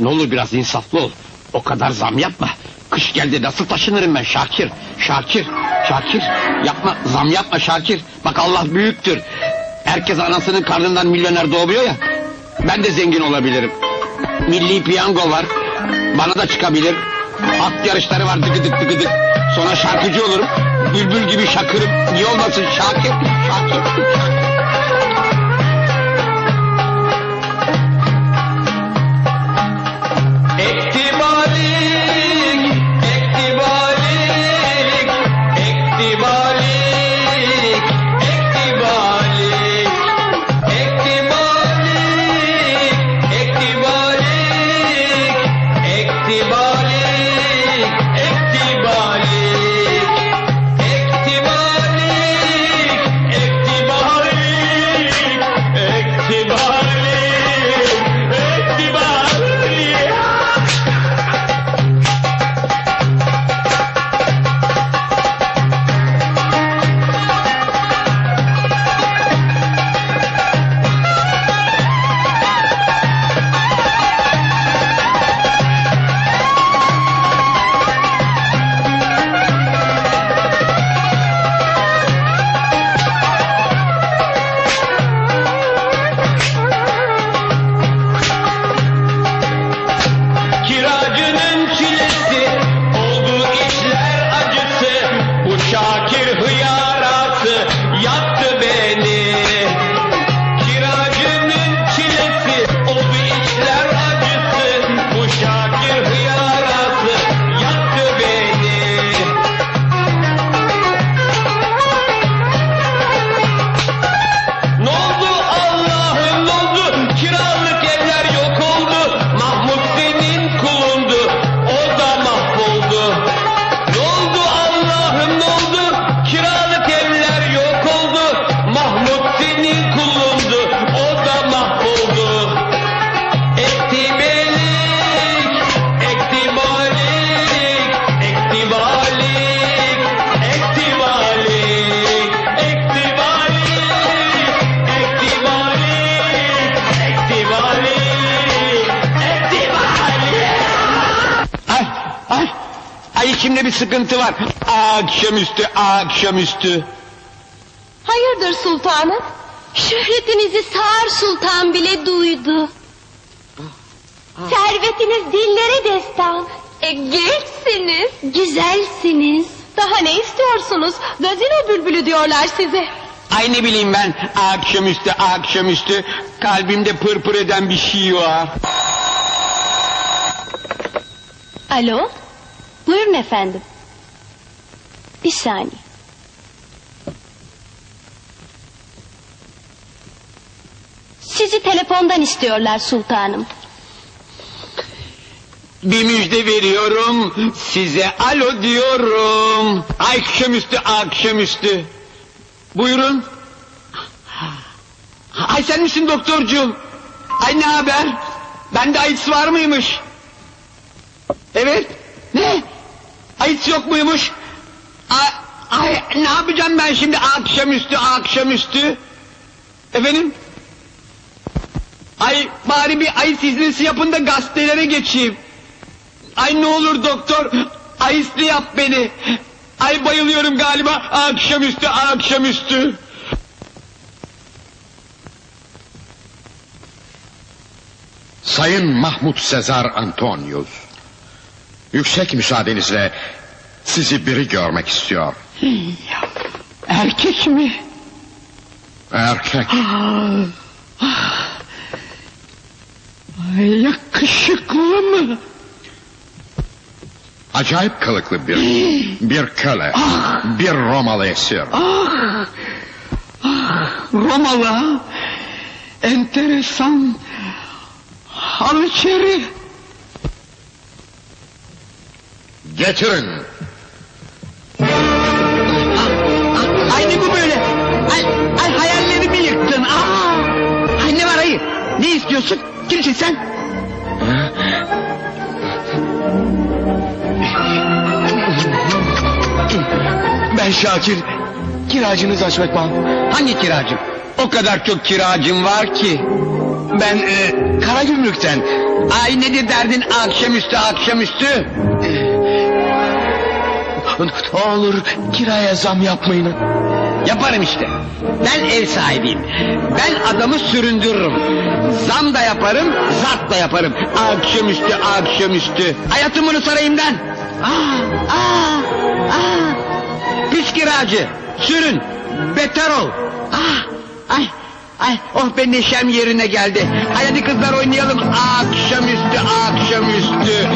Ne olur biraz insaflı ol. O kadar zam yapma. Kış geldi nasıl taşınırım ben Şakir. Şakir. Şakir. Yapma zam yapma Şakir. Bak Allah büyüktür. Herkes anasının karnından milyoner doğuyor ya. Ben de zengin olabilirim. Milli piyango var. Bana da çıkabilir. At yarışları var dıgı dık dıgı dık. Sonra şarkıcı olurum. Bülbül gibi şakırım. Niye olmasın Şakir? Şakir. Şakir. İçimde bir sıkıntı var. Akşamüstü, akşamüstü. Hayırdır sultanım? Şöhretinizi Sağır Sultan bile duydu. Servetiniz dillere destan. E, gençsiniz. Güzelsiniz. Daha ne istiyorsunuz? Gazino bülbülü diyorlar size. Ay ne bileyim ben, akşamüstü, akşamüstü. Kalbimde pırpır eden bir şey var. Alo? Buyurun efendim. Bir saniye. Sizi telefondan istiyorlar sultanım. Bir müjde veriyorum, size alo diyorum. Akşamüstü, akşamüstü. Buyurun. Ay sen misin doktorcuğum? Ay ne haber? Bende AIDS var mıymış? Evet. Ne? AIDS yok muymuş? Ay, ne yapacağım ben şimdi akşamüstü, akşamüstü? Efendim? Ay bari bir AIDS iznisi yapın da gazetelere geçeyim. Ay ne olur doktor, ayıslı yap beni. Ay bayılıyorum galiba akşamüstü, akşamüstü. Sayın Mahmut Sezar Antonius. Yüksek müsaadenizle sizi biri görmek istiyor. Erkek mi? Erkek. Yakışıklı mı? Acayip kılıklı bir, bir köle, bir Romalı esir. Ah, ah, Romalı? Enteresan. Al Getirin. Ay ne bu böyle? Ay, ay hayallerimi yıktın. Aa! Ay ne var ayı? Ne istiyorsun? Kimsin sen? Ben Şakir. Kiracınız Haşmet Mahmut. Hangi kiracım? O kadar çok kiracım var ki. Ben e, Karagümrük'ten Ay nedir derdin akşamüstü akşamüstü? Ne olur kiraya zam yapmayın. Yaparım işte. Ben ev sahibiyim. Ben adamı süründürürüm. Zam da yaparım, zat da yaparım. Akşamüstü, akşamüstü. Hayatım bunu sarayımdan. Aa, aa, aa. Pis kiracı, sürün, beter ol. Ah, ay, ay, oh be neşem yerine geldi. Hadi kızlar oynayalım. Akşamüstü, akşamüstü.